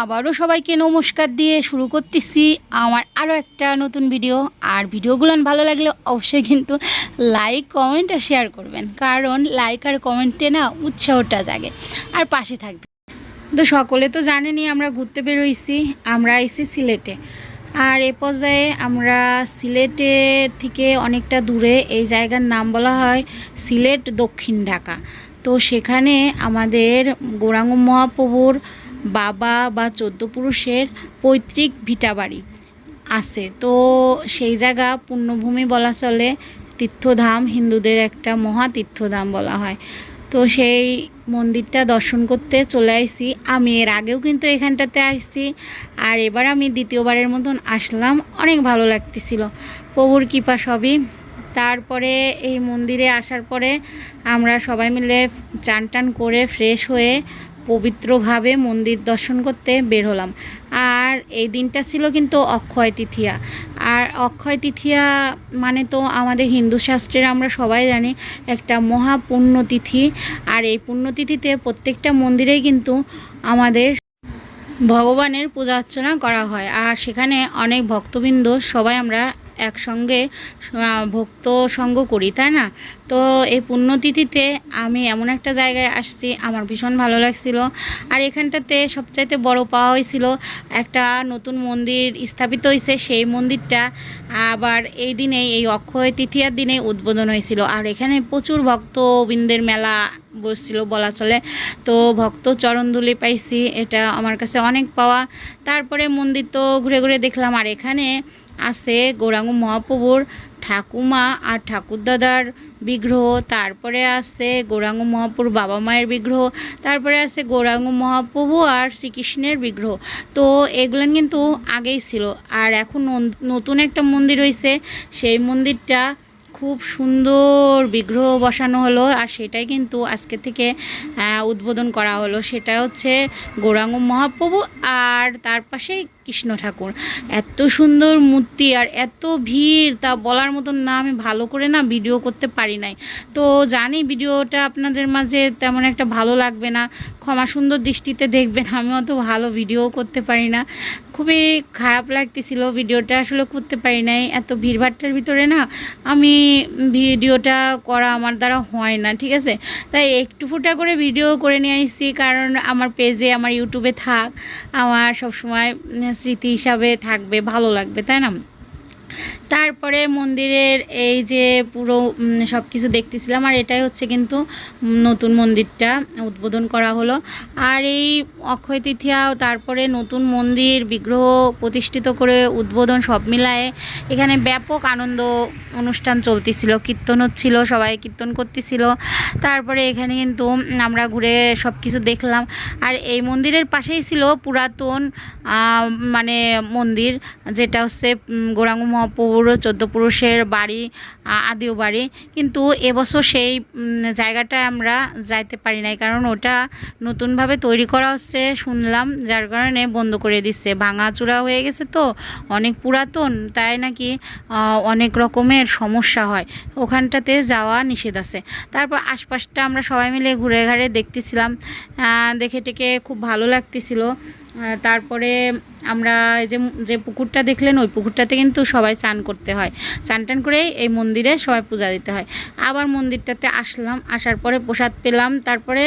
আবারও সবাইকে নমস্কার দিয়ে শুরু করতেছি আমার আরও একটা নতুন ভিডিও। আর ভিডিওগুলো ভালো লাগলে অবশ্যই কিন্তু লাইক, কমেন্ট আর শেয়ার করবেন। কারণ লাইক আর কমেন্টে না উৎসাহটা জাগে। আর পাশে থাকবে। তো সকলে তো জানেনই আমরা ঘুরতে বেরোইছি, আমরা আইছি সিলেটে। আর এ পর্যায়ে আমরা সিলেটে থেকে অনেকটা দূরে এই জায়গার নাম বলা হয় সিলেট দক্ষিণ ঢাকা। তো সেখানে আমাদের গৌরাঙ্গ মহাপ্রভুর বাবা বা চোদ্দ পুরুষের পৈতৃক ভিটাবাড়ি আছে। তো সেই জায়গা পুণ্যভূমি বলা চলে, তীর্থধাম, হিন্দুদের একটা মহা তীর্থধাম বলা হয়। তো সেই মন্দিরটা দর্শন করতে চলে আসছি আমি এর আগেও কিন্তু এখানটাতে আসছি আর এবার আমি দ্বিতীয়বারের মতন আসলাম। অনেক ভালো লাগতেছিল। প্রভুর কৃপা সবই। তারপরে এই মন্দিরে আসার পরে আমরা সবাই মিলে চান টান করে ফ্রেশ হয়ে পবিত্রভাবে মন্দির দর্শন করতে বের হলাম। আর এই দিনটা ছিল কিন্তু অক্ষয় তৃতীয়া আর অক্ষয় তৃতীয়া মানে তো আমাদের হিন্দু শাস্ত্রের আমরা সবাই জানি একটা মহা পুণ্যতিথি আর এই পুণ্যতিথিতে প্রত্যেকটা মন্দিরেই কিন্তু আমাদের ভগবানের পূজা অর্চনা করা হয়। আর সেখানে অনেক ভক্তবৃন্দ সবাই আমরা একসঙ্গে ভক্ত সঙ্গ করি, তাই না? তো এই পুণ্যতিথিতে আমি এমন একটা জায়গায় আসছি, আমার ভীষণ ভালো লাগছিল। আর এখানটাতে সবচাইতে বড় পাওয়া হয়েছিল, একটা নতুন মন্দির স্থাপিত হয়েছে, সেই মন্দিরটা আবার এই দিনেই এই অক্ষয় তৃতীয়ার দিনে উদ্বোধন হয়েছিল। আর এখানে প্রচুর ভক্তবৃন্দের মেলা বসছিল বলা চলে। তো ভক্ত চরণধুলি পাইছি, এটা আমার কাছে অনেক পাওয়া। তারপরে মন্দির তো ঘুরে ঘুরে দেখলাম, আর এখানে আছে গৌরাঙ্গ মহাপ্রভুর ঠাকুমা আর ঠাকুরদাদার বিগ্রহ, তারপরে আছে গৌরাঙ্গ মহাপ্রভুর বাবা মায়ের বিগ্রহ, তারপরে আছে গৌরাঙ্গ মহাপ্রভু আর শ্রীকৃষ্ণের বিগ্রহ। তো এগুলো কিন্তু আগেই ছিল। আর এখন নতুন একটা মন্দির হয়েছে সেই মন্দিরটা খুব সুন্দর বিগ্রহ বসানো হলো আর সেটাই কিন্তু আজকে থেকে উদ্বোধন করা হলো। সেটা হচ্ছে গৌরাঙ্গ মহাপ্রভু আর তার পাশেই কৃষ্ণ ঠাকুর। এত সুন্দর মূর্তি আর এত ভিড়, তা বলার মতন না, আমি ভালো করে না ভিডিও করতে পারি নাই। তো জানি ভিডিওটা আপনাদের মাঝে তেমন একটা ভালো লাগবে না, ক্ষমা সুন্দর দৃষ্টিতে দেখবেন, আমি অত ভালো ভিডিও করতে পারি না। খুবই খারাপ লাগতেছিল ভিডিওটা, আসলে করতে পারি নাই। এত ভিড়ভাট্টার ভিতরে না, আমি ভিডিওটা করা আমার দ্বারা হয় না, ঠিক আছে? তাই একটু ফুটা করে ভিডিও করে নিয়ে আসছি, কারণ আমার পেজে, আমার ইউটিউবে থাক। আমার সবসময় স্মৃতি হিসাবে থাকবে ভালো লাগবে তাই না? তারপরে মন্দিরের এই যে পুরো সব কিছু দেখতেছিলাম, আর এটাই হচ্ছে কিন্তু নতুন মন্দিরটা উদ্বোধন করা হলো। আর এই অক্ষয় তৃতীয়া, তারপরে নতুন মন্দির, বিগ্রহ প্রতিষ্ঠিত করে উদ্বোধন সব মিলায়ে এখানে ব্যাপক আনন্দ অনুষ্ঠান চলতেছিল, কীর্তন হচ্ছিল, সবাই কীর্তন করতেছিল। তারপরে এখানে কিন্তু আমরা ঘুরে সব কিছু দেখলাম। আর এই মন্দিরের পাশেই ছিল পুরাতন মানে মন্দির, যেটা হচ্ছে গৌরাঙ্গ মহাপ্রভুর চোদ্দ পুরুষের বাড়ি আদিও বাড়ি। কিন্তু এবছর সেই উম, জায়গাটায় আমরা যাইতে পারি নাই। কারণ ওটা নতুনভাবে তৈরি করা হচ্ছে শুনলাম যার কারণে বন্ধ করে দিচ্ছে। ভাঙাচূড়া হয়ে গেছে তো অনেক পুরাতন তাই নাকি অনেক রকমের সমস্যা হয়। ওখানটাতে যাওয়া নিষেধ আছে। তারপর আশপাশটা আমরা সবাই মিলে ঘুরে ঘাড়ে দেখতেছিলাম। দেখে টেকে খুব ভালো লাগতেছিল। তারপরে আমরা এই যে যে পুকুরটা দেখলেন ওই পুকুরটাতে কিন্তু সবাই চান করতে হয়। চান টান করেই এই মন্দিরে সবাই পূজা দিতে হয়। আবার মন্দিরটাতে আসলাম, আসার পরে প্রসাদ পেলাম, তারপরে